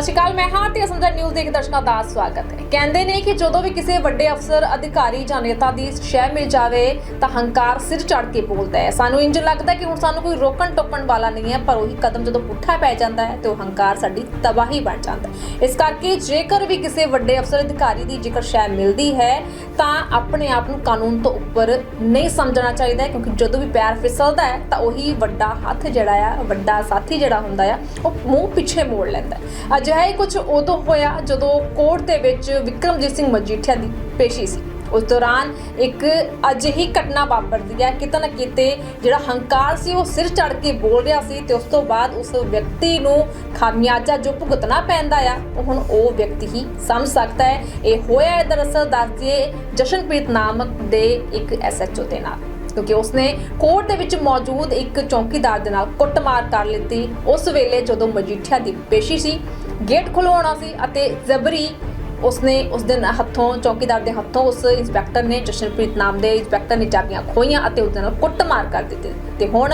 ਸਤਿ ਸ਼੍ਰੀ ਅਕਾਲ, ਮੈਂ ਹਾਂ ਤੇ ਅਸੰਦਰ ਨਿਊਜ਼ ਦੇ ਦਰਸ਼ਕਾਂ ਦਾ ਸਵਾਗਤ ਹੈ। ਕਹਿੰਦੇ ਨੇ ਕਿ ਜਦੋਂ ਵੀ ਕਿਸੇ ਵੱਡੇ ਅਫਸਰ, ਅਧਿਕਾਰੀ ਜਾਂ ਨੇਤਾ ਦੀ ਸ਼ਹਿ ਮਿਲ ਜਾਵੇ, ਤਾਂ ਹੰਕਾਰ ਸਿਰ ਚੜ ਕੇ ਬੋਲਦਾ ਹੈ। ਸਾਨੂੰ ਇੰਜ ਲੱਗਦਾ ਕਿ ਹੁਣ ਸਾਨੂੰ ਕੋਈ ਰੋਕਣ ਟੋਕਣ ਵਾਲਾ ਨਹੀਂ ਹੈ, ਪਰ ਉਹੀ ਕਦਮ ਜਦੋਂ ਪੁੱਠਾ ਪੈ ਜਾਂਦਾ ਹੈ, ਤੇ ਉਹ ਹੰਕਾਰ ਸਾਡੀ ਤਬਾਹੀ ਬਣ ਜਾਂਦਾ ਹੈ। ਇਸ ਕਰਕੇ ਜੇਕਰ ਵੀ ਕਿਸੇ ਵੱਡੇ ਅਫਸਰ, ਅਧਿਕਾਰੀ ਦੀ ਜੇਕਰ ਸ਼ਹਿ ਮਿਲਦੀ ਹੈ, ਤਾਂ ਆਪਣੇ ਆਪ ਨੂੰ ਕਾਨੂੰਨ ਤੋਂ ਉੱਪਰ ਨਹੀਂ ਸਮਝਣਾ ਚਾਹੀਦਾ ਕਿਉਂਕਿ ਜਦੋਂ ਵੀ ਪੈਰ ਫਿਸਲਦਾ ਹੈ, ਤਾਂ ਉਹੀ ਵੱਡਾ ਹੱਥ ਜਿਹੜਾ ਆ, ਵੱਡਾ ਸਾਥੀ ਜਿਹੜਾ ਹੁੰਦਾ ਆ, ਉਹ ਮੂੰਹ ਪਿੱਛੇ ਮੋੜ ਲੈਂਦਾ ਅੱਜ ਅਜਿਹੇ ਹੀ ਕੁਝ ਉਦੋਂ ਹੋਇਆ ਜਦੋਂ ਕੋਰਟ ਦੇ ਵਿੱਚ ਵਿਕਰਮਜੀਤ ਸਿੰਘ ਮਜੀਠੀਆ ਦੀ ਪੇਸ਼ੀ ਸੀ। ਉਸ ਦੌਰਾਨ ਇੱਕ ਅਜਿਹੀ ਘਟਨਾ ਵਾਪਰਦੀ ਹੈ, ਕਿਤੇ ਨਾ ਕਿਤੇ ਜਿਹੜਾ ਹੰਕਾਰ ਸੀ ਉਹ ਸਿਰ ਚੜ ਕੇ ਬੋਲ ਰਿਹਾ ਸੀ ਤੇ ਉਸ ਤੋਂ ਬਾਅਦ ਉਸ ਵਿਅਕਤੀ ਨੂੰ ਖਾਮਿਆਜਾ ਜੋ ਭੁਗਤਣਾ ਪੈਂਦਾ ਆ, ਉਹ ਹੁਣ ਉਹ ਵਿਅਕਤੀ ਹੀ ਸਮਝ ਸਕਦਾ ਹੈ। ਇਹ ਹੋਇਆ ਹੈ ਦਰਅਸਲ ਦੱਸ ਜਸ਼ਨਪ੍ਰੀਤ ਨਾਮਕ ਦੇ ਇੱਕ ਐਸਐਚਓ ਦੇ ਨਾਲ। ਕਿਉਂਕਿ ਉਸਨੇ ਕੋਰਟ ਦੇ ਵਿੱਚ ਮੌਜੂਦ ਇੱਕ ਚੌਕੀਦਾਰ ਦੇ ਨਾਲ ਕੁੱਟਮਾਰ ਕਰ ਲਿੱਤੀ। ਉਸ ਵੇਲੇ ਜਦੋਂ ਮਜੀਠੀਆ ਦੀ ਪੇਸ਼ੀ ਸੀ ਗੇਟ ਖੁਲਵਾਉਣਾ ਸੀ ਅਤੇ ਜ਼ਬਰੀ ਉਸਨੇ ਉਸ ਦਿਨ ਹੱਥੋਂ, ਚੌਕੀਦਾਰ ਦੇ ਹੱਥੋਂ ਉਸ ਇੰਸਪੈਕਟਰ ਨੇ ਜਸ਼ਨਪ੍ਰੀਤ ਨਾਮ ਦੇ ਇੰਸਪੈਕਟਰ ਨੇ ਚਾਬੀਆਂ ਖੋਈਆਂ ਅਤੇ ਉਸ ਨਾਲ ਕੁੱਟਮਾਰ ਕਰ ਦਿੱਤੀ। ਤੇ ਹੁਣ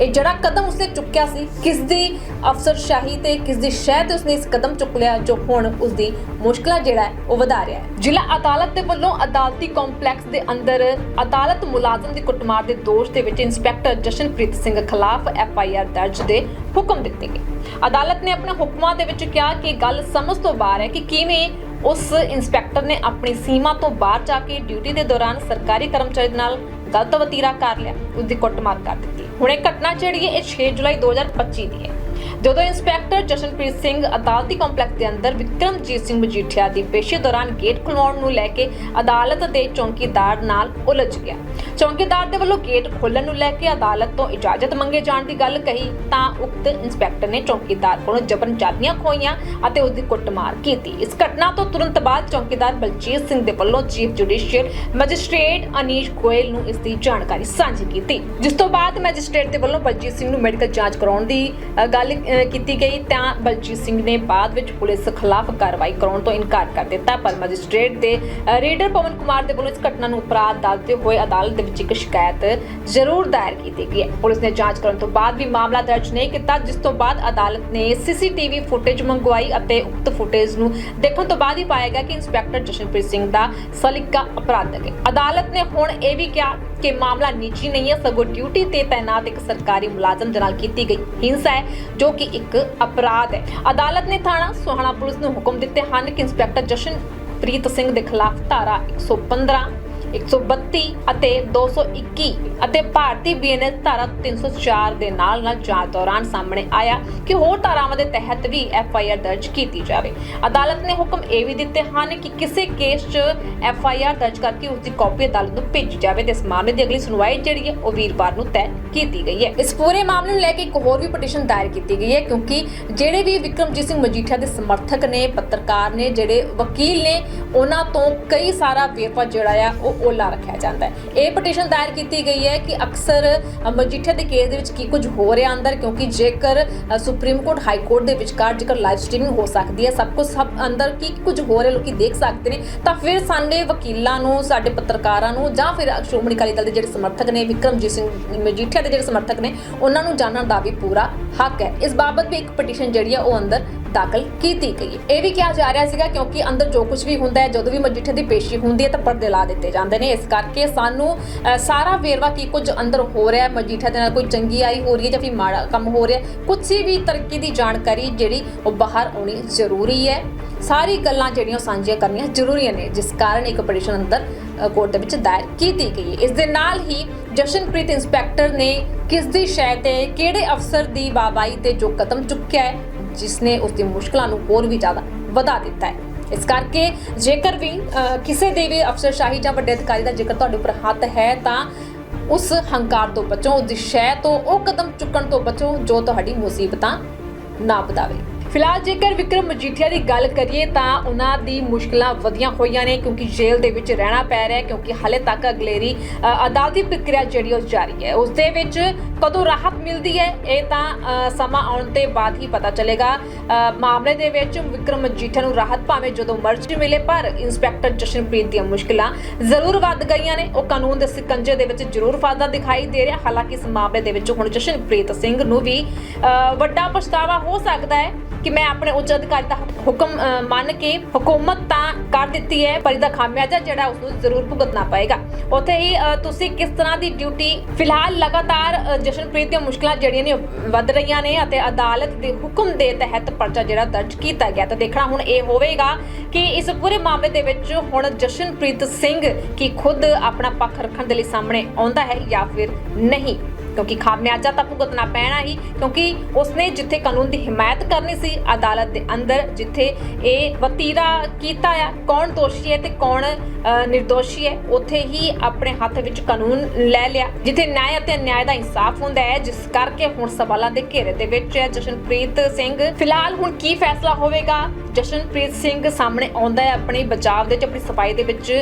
ਇਹ ਜਿਹੜਾ ਕਦਮ ਉਸਨੇ ਚੁੱਕਿਆ ਸੀ ਕਿਸ ਦੀ ਅਫਸਰਸ਼ਾਹੀ ਤੇ ਕਿਸ ਦੀ ਸ਼ਹਿ ਤੇ ਉਸਨੇ ਇਸ ਕਦਮ ਚੁੱਕ ਲਿਆ ਜੋ ਹੁਣ ਉਸ ਦੀ ਮੁਸ਼ਕਲਾਂ ਜਿਹੜਾ ਉਹ ਵਧਾ ਰਿਹਾ ਹੈ। ਜ਼ਿਲ੍ਹਾ ਅਦਾਲਤ ਦੇ ਵੱਲੋਂ ਅਦਾਲਤੀ ਕੰਪਲੈਕਸ ਦੇ ਅੰਦਰ ਅਦਾਲਤ ਮੁਲਾਜ਼ਮ ਦੀ ਕੁੱਟਮਾਰ ਦੇ ਦੋਸ਼ ਦੇ ਵਿੱਚ ਇੰਸਪੈਕਟਰ ਜਸ਼ਨਪ੍ਰੀਤ ਸਿੰਘ ਖਿਲਾਫ ਐਫ ਆਈ ਆਰ ਦਰਜ ਦੇ ਹੁਕਮ ਦਿੱਤੇ ਗਏ। ਅਦਾਲਤ ਨੇ ਆਪਣੇ ਹੁਕਮਾਂ ਦੇ ਵਿੱਚ ਕਿਹਾ ਕਿ ਗੱਲ ਸਮਝ ਤੋਂ ਬਾਹਰ ਹੈ ਕਿ ਕਿਵੇਂ ਉਸ ਇੰਸਪੈਕਟਰ ਨੇ ਆਪਣੀ ਸੀਮਾ ਤੋਂ ਬਾਹਰ ਜਾ ਕੇ ਡਿਊਟੀ ਦੇ ਦੌਰਾਨ ਸਰਕਾਰੀ ਕਰਮਚਾਰੀ ਦੇ ਨਾਲ ਗਲਤ ਵਤੀਰਾ ਕਰ ਲਿਆ। ਉਸ ਦੀ ਕੁੱਟਮਾਰ ਕਰ ਦਿੱਤੀ। ਹੁਣ ਇਹ ਘਟਨਾ ਜਿਹੜੀ ਹੈ, ਇਹ 6 ਜੁਲਾਈ 2025 ਦੀ ਹੈ। ਜਦੋਂ ਇੰਸਪੈਕਟਰ ਜਸ਼ਨਪ੍ਰੀਤ ਸਿੰਘ ਅਦਾਲਤੀ ਕੰਪਲੈਕਸ ਦੇ ਅੰਦਰ ਵਿਕਰਮਜੀਤ ਸਿੰਘ ਮਜੀਠੀਆ ਦੀ ਪੇਸ਼ੀ ਦੌਰਾਨ ਗੇਟ ਖੁਲਵਾਉਣ ਨੂੰ ਲੈ ਕੇ ਅਦਾਲਤ ਦੇ ਚੌਕੀਦਾਰ ਨਾਲ ਉਲਝ ਗਿਆ। ਚੌਕੀਦਾਰ ਦੇ ਵੱਲੋਂ ਗੇਟ ਖੋਲ੍ਹਣ ਨੂੰ ਲੈ ਕੇ ਅਦਾਲਤ ਤੋਂ ਇਜਾਜ਼ਤ ਮੰਗੇ ਜਾਣ ਦੀ ਗੱਲ ਕਹੀ ਤਾਂ ਉਕਤ ਇੰਸਪੈਕਟਰ ਨੇ ਚੌਕੀਦਾਰ ਕੋਲੋਂ ਜਬਰਨ ਚਾਬੀਆਂ ਖੋਈਆਂ ਅਤੇ ਉਸ ਦੀ ਕੁੱਟਮਾਰ ਕੀਤੀ। ਇਸ ਘਟਨਾ ਤੋਂ ਤੁਰੰਤ ਬਾਅਦ ਚੌਕੀਦਾਰ ਬਲਜੀਤ ਸਿੰਘ ਦੇ ਵੱਲੋਂ chief judicial magistrate Anish Goyal ਨੂੰ ਇਸ ਦੀ ਜਾਣਕਾਰੀ ਸਾਂਝੀ ਕੀਤੀ ਜਿਸ ਤੋਂ ਬਾਅਦ ਮੈਜਿਸਟ੍ਰੇਟ ਦੇ ਵੱਲੋਂ ਬਲਜੀਤ ਸਿੰਘ ਨੂੰ ਮੈਡੀਕਲ ਜਾਂਚ ਕਰਾਉਣ ਦੀ ਅ, ਗੱਲ ਕੀਤੀ ਗਈ ਤਾਂ ਬਲਜੀਤ ਸਿੰਘ ਨੇ ਬਾਅਦ ਵਿੱਚ ਪੁਲਿਸ ਖਿਲਾਫ ਕਾਰਵਾਈ ਕਰਾਉਣ ਤੋਂ ਇਨਕਾਰ ਕਰ ਦਿੱਤਾ। ਪਰ ਮੈਜਿਸਟ੍ਰੇਟ ਦੇ ਅ, ਪਵਨ ਕੁਮਾਰ ਦੇ ਵੱਲੋਂ ਇਸ ਘਟਨਾ ਨੂੰ ਅਪਰਾਧ ਦੱਸਦੇ ਹੋਏ ਅਦਾਲਤ ਦੇ ਵਿੱਚ ਇੱਕ ਸ਼ਿਕਾਇਤ ਜ਼ਰੂਰ ਦਾਇਰ ਕੀਤੀ ਗਈ ਹੈ। ਪੁਲਿਸ ਨੇ ਜਾਂਚ ਕਰਨ ਤੋਂ ਬਾਅਦ ਵੀ ਮਾਮਲਾ ਦਰਜ ਨਹੀਂ ਕੀਤਾ ਜਿਸ ਤੋਂ ਬਾਅਦ ਅਦਾਲਤ ਨੇ ਸੀਸੀਟੀਵੀ ਫੁਟੇਜ ਮੰਗਵਾਈ ਅਤੇ ਉਕਤ ਫੁਟੇਜ ਨੂੰ ਦੇਖਣ ਤੋਂ ਬਾਅਦ ਹੀ ਪਾਇਆ ਗਿਆ ਕਿ ਇੰਸਪੈਕਟਰ ਜਸ਼ਨਪ੍ਰੀਤ ਸਿੰਘ ਦਾ ਸਲਿਕਾ ਅਪਰਾਧਕ ਹੈ। ਅਦਾਲਤ ਨੇ ਹੁਣ ਇਹ ਵੀ ਕਿਹਾ ਕਿ ਮਾਮਲਾ ਨਿੱਜੀ ਨਹੀਂ ਹੈ, ਸਗੋਂ ਡਿਊਟੀ ਤੇ ਤਾਇਨਾਤ ਇੱਕ ਸਰਕਾਰੀ ਮੁਲਾਜ਼ਮ ਦੇ ਨਾਲ ਕੀਤੀ ਗਈ। ਹਿੰਸਾ ਹੈ, ਜੋ ਕਿ ਇੱਕ ਅਪਰਾਧ ਹੈ। ਅਦਾਲਤ ਨੇ ਥਾਣਾ ਸੋਹਣਾ ਪੁਲਿਸ ਨੂੰ ਹੁਕਮ ਦਿੱਤੇ ਹਨ ਕਿ ਇੰਸਪੈਕਟਰ ਜਸ਼ਨਪ੍ਰੀਤ ਸਿੰਘ ਦੇ ਖਿਲਾਫ ਧਾਰਾ 115 132 ਅਤੇ 221 ਅਤੇ ਭਾਰਤੀ ਬੀਐਨਐਸ ਧਾਰਾ 304 ਦੇ ਨਾਲ ਨਾਲ ਜਾਂਚ ਦੌਰਾਨ ਸਾਹਮਣੇ ਆਇਆ ਕਿ ਹੋਰ ਧਾਰਾਵਾਂ ਦੇ ਤਹਿਤ ਵੀ ਐਫਆਈਆਰ ਦਰਜ ਕੀਤੀ ਜਾਵੇ। ਅਦਾਲਤ ਨੇ ਹੁਕਮ ਇਹ ਵੀ ਦਿੱਤੇ ਹਨ ਕਿ ਕਿਸੇ ਕੇਸ 'ਚ ਐਫਆਈਆਰ ਦਰਜ ਕਰਕੇ ਉਸ ਦੀ ਕਾਪੀ ਅਦਾਲਤ ਨੂੰ ਭੇਜੀ ਜਾਵੇ। ਤੇ ਇਸ ਮਾਮਲੇ ਦੀ ਅਗਲੀ ਸੁਣਵਾਈ ਜਿਹੜੀ ਹੈ ਉਹ ਵੀਰਵਾਰ ਨੂੰ ਤੈਅ ਕੀਤੀ ਗਈ ਹੈ। ਇਸ ਪੂਰੇ ਮਾਮਲੇ ਨੂੰ ਲੈ ਕੇ ਇੱਕ ਹੋਰ ਵੀ ਪਟੀਸ਼ਨ ਦਾਇਰ ਕੀਤੀ ਗਈ ਹੈ ਕਿਉਂਕਿ ਜਿਹੜੇ ਵੀ ਵਿਕਰਮਜੀਤ ਸਿੰਘ ਮਜੀਠੀਆ ਦੇ ਸਮਰਥਕ ਨੇ, ਪੱਤਰਕਾਰ ਨੇ, ਜਿਹੜੇ ਵਕੀਲ ਨੇ, ਉਹਨਾਂ ਤੋਂ ਕਈ ਸਾਰਾ ਵੇਰਵਾ ਜਿਹੜਾ ਆ, ਉਹ ਓਲਾ ਰੱਖਿਆ ਜਾਂਦਾ ਹੈ। ਇਹ ਪਟੀਸ਼ਨ ਦਾਇਰ ਕੀਤੀ ਗਈ ਹੈ ਕਿ ਅਕਸਰ ਅ, ਦੇ ਕੇਸ ਦੇ ਵਿੱਚ ਕੀ ਕੁਝ ਹੋ ਰਿਹਾ ਅੰਦਰ ਕਿਉਂਕਿ ਜੇਕਰ ਸੁਪਰੀਮ ਕੋਰਟ ਹਾਈ ਕੋਰਟ ਦੇ ਵਿਚਕਾਰ ਜੇਕਰ ਲਾਈਵ ਸਟ੍ਰੀਮਿੰਗ ਹੋ ਸਕਦੀ ਹੈ ਸਭ ਕੁਝ ਸਭ ਅੰਦਰ ਕੀ ਕੁਝ ਹੋ ਰਿਹਾ ਲੋਕੀ ਦੇਖ ਸਕਦੇ ਨੇ ਤਾਂ ਫਿਰ ਸਾਡੇ ਵਕੀਲਾਂ ਨੂੰ ਸਾਡੇ ਪੱਤਰਕਾਰਾਂ ਨੂੰ ਜਾਂ ਫਿਰ ਸ਼੍ਰੋਮਣੀ ਅਕਾਲੀ ਦਲ ਦੇ ਜਿਹੜੇ ਸਮਰਥਕ ਨੇ ਵਿਕਰਮਜੀਤ ਸਿੰਘ ਮਜੀਠੀਆ ਦੇ ਜਿਹੜੇ ਸਮਰਥਕ ਨੇ ਉਹਨਾਂ ਨੂੰ ਜਾਣਨ ਦਾ ਵੀ ਪੂਰਾ ਹੱਕ ਹੈ। ਇਸ ਬਾਬਤ ਵੀ ਇੱਕ ਪਟੀਸ਼ਨ ਜਿਹੜੀ ਹੈ ਉਹ ਅੰਦਰ ਦਾਖਲ ਕੀਤੀ ਗਈ ਇਹ ਵੀ ਕਿਹਾ ਜਾ ਰਿਹਾ ਸੀਗਾ ਕਿਉਂਕਿ ਅੰਦਰ ਜੋ ਕੁਝ ਵੀ ਹੁੰਦਾ ਹੈ, ਜਦੋਂ ਵੀ ਮਜੀਠੇ ਦੀ ਪੇਸ਼ੀ ਹੁੰਦੀ ਹੈ ਤਾਂ ਪਰਦੇ ਲਾ ਦਿੱਤੇ ਜਾਂਦੇ ਨੇ। ਇਸ ਕਰਕੇ ਸਾਨੂੰ ਸਾਰਾ ਵੇਰਵਾ ਕੀ ਕੁਝ ਅੰਦਰ ਹੋ ਰਿਹਾ ਹੈ, ਮਜੀਠਾ ਦੇ ਨਾਲ ਕੋਈ ਚੰਗੀ ਆਈ ਹੋ ਰਹੀ ਹੈ ਜਾਂ ਫਿਰ ਮਾੜਾ ਕੰਮ ਹੋ ਰਿਹਾ ਹੈ ਕੁਝ ਵੀ ਤਰੱਕੀ ਦੀ ਜਾਣਕਾਰੀ ਜਿਹੜੀ ਉਹ ਬਾਹਰ ਆਉਣੀ ਜ਼ਰੂਰੀ ਹੈ। ਸਾਰੀ ਗੱਲਾਂ ਜਿਹੜੀਆਂ ਉਹ ਸਾਂਝੀਆਂ ਕਰਨੀਆਂ ਜ਼ਰੂਰੀਆਂ ਨੇ, ਜਿਸ ਕਾਰਨ ਇੱਕ ਪਟੀਸ਼ਨ ਅੰਦਰ ਕੋਰਟ ਦੇ ਵਿੱਚ ਦਾਇਰ ਕੀਤੀ ਗਈ ਹੈ। ਇਸ ਦੇ ਨਾਲ ਹੀ ਜਸ਼ਨਪ੍ਰੀਤ ਇੰਸਪੈਕਟਰ ਨੇ ਕਿਸ ਦੀ ਸ਼ੈ ਤੇ ਕਿਹੜੇ ਅਫਸਰ ਦੀ ਬਾਬਾਈ ਤੇ ਜੋ ਕਦਮ ਚੁੱਕਿਆ ਹੈ ਜਿਸ ਨੇ ਉਸ ਦੀ ਮੁਸ਼ਕਲਾਂ ਨੂੰ ਹੋਰ ਵੀ ਜ਼ਿਆਦਾ ਵਧਾ ਦਿੱਤਾ ਹੈ। ਇਸ ਕਰਕੇ ਜੇਕਰ ਵੀ ਕਿਸੇ ਦੇ ਵੀ ਅਫਸਰਸ਼ਾਹੀ ਜਾਂ ਵੱਡੇ ਅਧਿਕਾਰੀ ਦਾ ਜੇਕਰ ਤੁਹਾਡੇ ਉੱਪਰ ਹੱਥ ਹੈ, ਤਾਂ ਉਸ ਹੰਕਾਰ ਤੋਂ ਬਚੋ, ਉਸ ਦੀ ਤੋਂ, ਉਹ ਕਦਮ ਚੁੱਕਣ ਤੋਂ ਬਚੋ ਜੋ ਤੁਹਾਡੀ ਮੁਸੀਬਤਾਂ ਨਾ ਵਧਾਵੇ। ਫਿਲਹਾਲ ਜੇਕਰ ਵਿਕਰਮ ਮਜੀਠੀਆ ਦੀ ਗੱਲ ਕਰੀਏ ਤਾਂ ਉਹਨਾਂ ਦੀ ਮੁਸ਼ਕਲਾਂ ਵਧੀਆਂ ਹੋਈਆਂ ਨੇ ਕਿਉਂਕਿ ਜੇਲ੍ਹ ਦੇ ਵਿੱਚ ਰਹਿਣਾ ਪੈ ਰਿਹਾ ਹੈ ਕਿਉਂਕਿ ਹਾਲੇ ਤੱਕ ਅਗਲੇਰੀ ਅਦਾਲਤੀ ਪ੍ਰਕਿਰਿਆ ਜਿਹੜੀ ਉਹ ਜਾਰੀ ਹੈ। ਉਸ ਦੇ ਵਿੱਚ ਕਦੋਂ ਰਾਹਤ ਮਿਲਦੀ ਹੈ, ਇਹ ਤਾਂ ਸਮਾਂ ਆਉਣ ਤੇ ਬਾਅਦ ਹੀ ਪਤਾ ਚੱਲੇਗਾ। ਮਾਮਲੇ ਦੇ ਵਿੱਚ ਵਿਕਰਮ ਮਜੀਠੀਆ ਨੂੰ ਰਾਹਤ ਭਾਵੇਂ ਜਦੋਂ ਮਰਜ਼ੀ ਮਿਲੇ, ਪਰ ਇੰਸਪੈਕਟਰ ਜਸ਼ਨਪ੍ਰੀਤ ਦੀਆਂ ਮੁਸ਼ਕਲਾਂ ਜ਼ਰੂਰ ਵੱਧ ਗਈਆਂ ਨੇ। ਉਹ ਕਾਨੂੰਨ ਦੇ ਸਿਕੰਜੇ ਦੇ ਵਿੱਚ ਜ਼ਰੂਰ ਫਾਇਦਾ ਦਿਖਾਈ ਦੇ ਰਿਹਾ। ਹਾਲਾਂਕਿ ਇਸ ਮਾਮਲੇ ਦੇ ਵਿੱਚ ਹੁਣ ਜਸ਼ਨਪ੍ਰੀਤ ਸਿੰਘ ਨੂੰ ਵੀ ਵੱਡਾ ਪਛਤਾਵਾ ਹੋ ਸਕਦਾ ਹੈ। ਕਿ ਮੈਂ ਆਪਣੇ ਉੱਚ ਅਧਿਕਾਰੀ ਦਾ ਹੁਕਮ ਮੰਨ ਕੇ ਹਕੂਮਤ ਤਾਂ ਕਰ ਦਿੱਤੀ ਹੈ, ਪਰ ਇਹਦਾ ਖਾਮਿਆਜ਼ਾ ਜਿਹੜਾ ਉਸ ਨੂੰ ਜ਼ਰੂਰ ਭੁਗਤਣਾ ਪਏਗਾ। ਉੱਥੇ ਹੀ ਤੁਸੀਂ ਕਿਸ ਤਰ੍ਹਾਂ ਦੀ ਡਿਊਟੀ ਫਿਲਹਾਲ ਲਗਾਤਾਰ ਜਸ਼ਨਪ੍ਰੀਤ ਦੀਆਂ ਮੁਸ਼ਕਲਾਂ ਜਿਹੜੀਆਂ ਨੇ ਉਹ ਵੱਧ ਰਹੀਆਂ ਨੇ ਅਤੇ ਅਦਾਲਤ ਦੇ ਹੁਕਮ ਦੇ ਤਹਿਤ ਪਰਚਾ ਜਿਹੜਾ ਦਰਜ ਕੀਤਾ ਗਿਆ। ਤਾਂ ਦੇਖਣਾ ਹੁਣ ਇਹ ਹੋਵੇਗਾ ਕਿ ਇਸ ਪੂਰੇ ਮਾਮਲੇ ਦੇ ਵਿੱਚ ਹੁਣ ਜਸ਼ਨਪ੍ਰੀਤ ਸਿੰਘ ਕੀ ਖੁਦ ਆਪਣਾ ਪੱਖ ਰੱਖਣ ਦੇ ਲਈ ਸਾਹਮਣੇ ਆਉਂਦਾ ਹੈ ਜਾਂ ਫਿਰ ਨਹੀਂ। ਕਿਉਂਕਿ ਖਾਮਿਆਜ਼ਾ ਤਾਂ ਭੁਗਤਣਾ ਪੈਣਾ ਹੀ ਕਿਉਂਕਿ ਉਸਨੇ ਜਿੱਥੇ ਕਾਨੂੰਨ ਦੀ ਹਮਾਇਤ ਕਰਨੀ ਸੀ ਅਦਾਲਤ ਦੇ ਅੰਦਰ ਜਿੱਥੇ ਇਹ ਵਤੀਰਾ ਕੀਤਾ ਆ ਕੌਣ ਦੋਸ਼ੀ ਹੈ ਤੇ ਕੌਣ ਅ, ਨਿਰਦੋਸ਼ੀ ਹੈ ਉੱਥੇ ਹੀ ਆਪਣੇ ਹੱਥ ਵਿੱਚ ਕਾਨੂੰਨ ਲੈ ਲਿਆ ਜਿੱਥੇ ਨਿਆਂ ਅਤੇ ਅਨਿਆਂ ਦਾ ਇਨਸਾਫ ਹੁੰਦਾ ਹੈ ਜਿਸ ਕਰਕੇ ਹੁਣ ਸਵਾਲਾਂ ਦੇ ਘੇਰੇ ਦੇ ਵਿੱਚ ਹੈ ਜਸ਼ਨਪ੍ਰੀਤ ਸਿੰਘ। ਫਿਲਹਾਲ ਹੁਣ ਕੀ ਫੈਸਲਾ ਹੋਵੇਗਾ? ਜਸ਼ਨਪ੍ਰੀਤ ਸਿੰਘ ਸਾਹਮਣੇ ਆਉਂਦਾ ਹੈ ਆਪਣੇ ਬਚਾਅ ਦੇ ਵਿੱਚ ਆਪਣੀ ਸਫ਼ਾਈ ਦੇ ਵਿੱਚ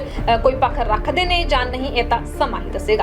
ਕੋਈ ਪੱਖ ਰੱਖਦੇ ਨੇ ਜਾਂ ਨਹੀਂ ਇਹ ਤਾਂ ਸਮਾਂ ਹੀ ਦੱਸੇਗਾ।